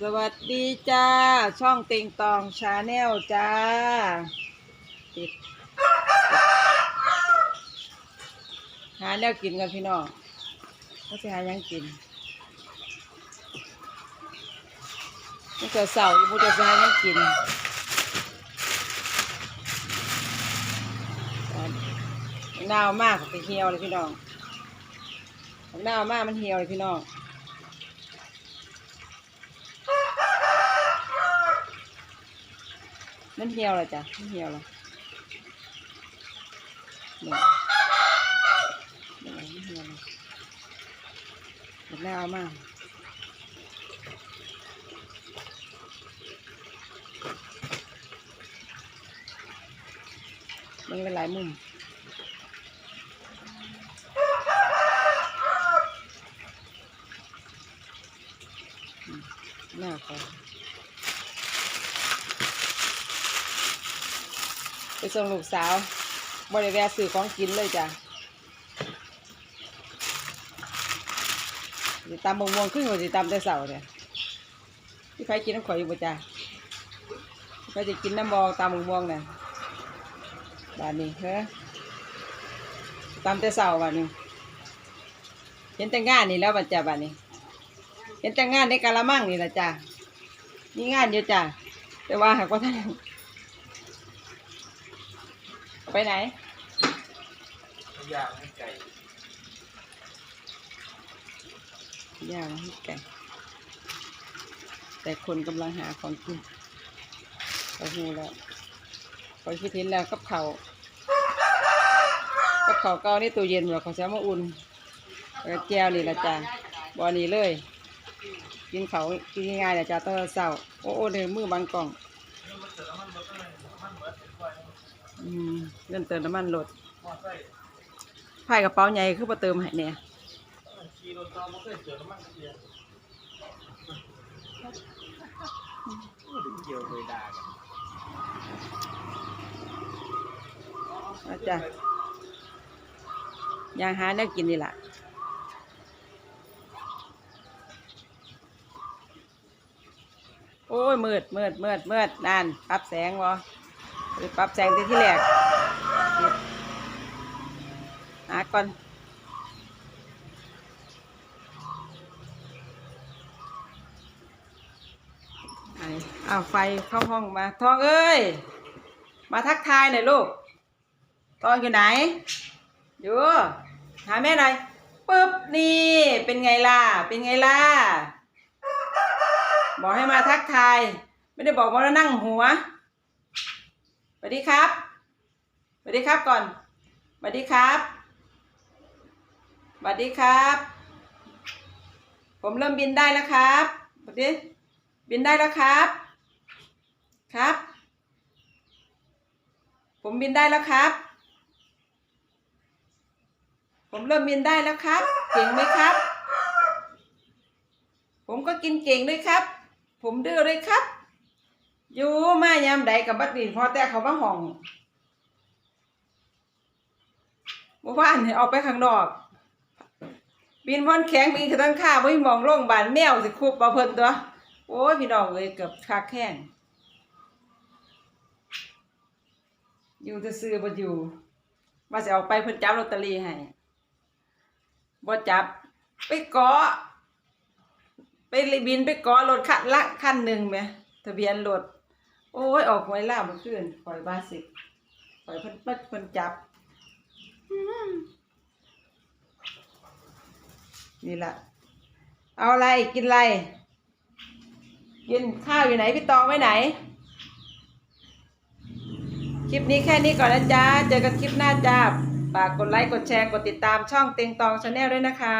สวัสดีจ้า ช่องติงตองชาแนลจ้าติดหาแนวกินกันพี่น้องเขาจะหายังกินมันจะเสาร์มูจะหายังกินหนาวมากไปเหี่ยวเลยพี่น้องหนาวมากมันเหี่ยวเลยพี่น้อง มันเหี่ยวแล้วจ้ะมันเหี่ยวแล้วเนี่ยเนี่ยมันเหี่ยวแล้วแม่เอามามันเป็นหลายมุมอืมหน้าเขา ไป ส่งลูกสาวบริแวะซื้อของกินเลยจ้ะสิตามบงวงขึ้นกว่าสิตามแต่เสาเนี่ยที่ใครกินน้ำข่อยอยู่บ่จ้ะใครจะกินน้ำบองตามบงวงเนี่ยบานนี้เฮ้อตามแต่เสาบานนี้เห็นแต่งานนี่แล้วบัดจ้ะบานนี้ เห็นแต่งานในกะละมังนี่ละจ้ะมีงานเยอะจ้ะแต่ว่าหากว่าท่าน ไปไหนย่างให้ไก่ย่างให้ไก่ แต่คนกำลังหาของกินเขาหูแล้วเขาคิดเห็นแล้วกับเขาวกับเขาวเก่านี่ตู้เย็นหมดเขาจะเอามาอุ่นแล้วก็แจวนี่ละจ้ะบอนี้เลย กินเขาวกินง่ายๆนะจ้ะตอนเช้าโอ้โอ้เดินมือบางกล่อง เงินเติมน้ำมันลดมอไซค์ไผ่กระเป๋าใหญ่คือมาเติมให้เนี่ยขี่รถตามมอไซค์เจอน้ำมันเกียร์เกี่ยวเลยด่ากันอาจ้ะยางหาแนวกินนี่แหละโอ้ยมืดมืดมืดมืดนั่นปรับแสงวะ ปรับแสงที่ที่แรกหาก่อนเอาไฟเข้าห้องมาทองเอ้ย มาทักทายหน่อยลูกทองอยู่ไหน อยู่หาแม่หน่อยปึ๊บนี่เป็นไงล่ะ เป็นไงล่ะ บอกให้มาทักทาย ไม่ได้บอกว่านั่งหัว วัสดีครับสวัสดีครับก่อนสวัสดีครับสวัสดีครับ ผมเริ่มบินได้แล้วครับสวัสดีบินได้แล้วครับ ครับ ผมบินได้แล้วครับ ผมเริ่มบินได้แล้วครับ เก่งไหมครับ ผมก็กินเก่งด้วยครับ ผมดื้อเลยครับ อยู่มายามใดกับบัดนี้พอแต่เขามาห้องเมื่านเนี่ยออกไปข้างนอก บินพอนแข็งบินคือตั้งค่าไม่มองโรงบาลแมวสิคุบมาเพิ่นตัว โอ้ยพี่น้องเลยเกือบคักแข้งอยู่จะซื้อบ่อยู่ว่าจะเอาไปเพิ่นจับลอตเตอรี่ให้บ่จับ ไปเกาะไปเลยบินไปเกาะรถคันละคันหนึ่งไหมทะเบียนรถ โอ้ย ออกหวยล่าเมื่อคืนปล่อยบาสิกปล่อยเพิ่นเพิ่นเพิ่นจับ นี่ละเอาอะไรกินอะไร กินข้าวอยู่ไหน พี่ตองไว้ไหน คลิปนี้แค่นี้ก่อนนะจ๊ะ เจอกันคลิปหน้าจ้าฝากกดไลค์ กดแชร์ กดติดตามช่องเต็งตองชาแนลด้วยนะคะ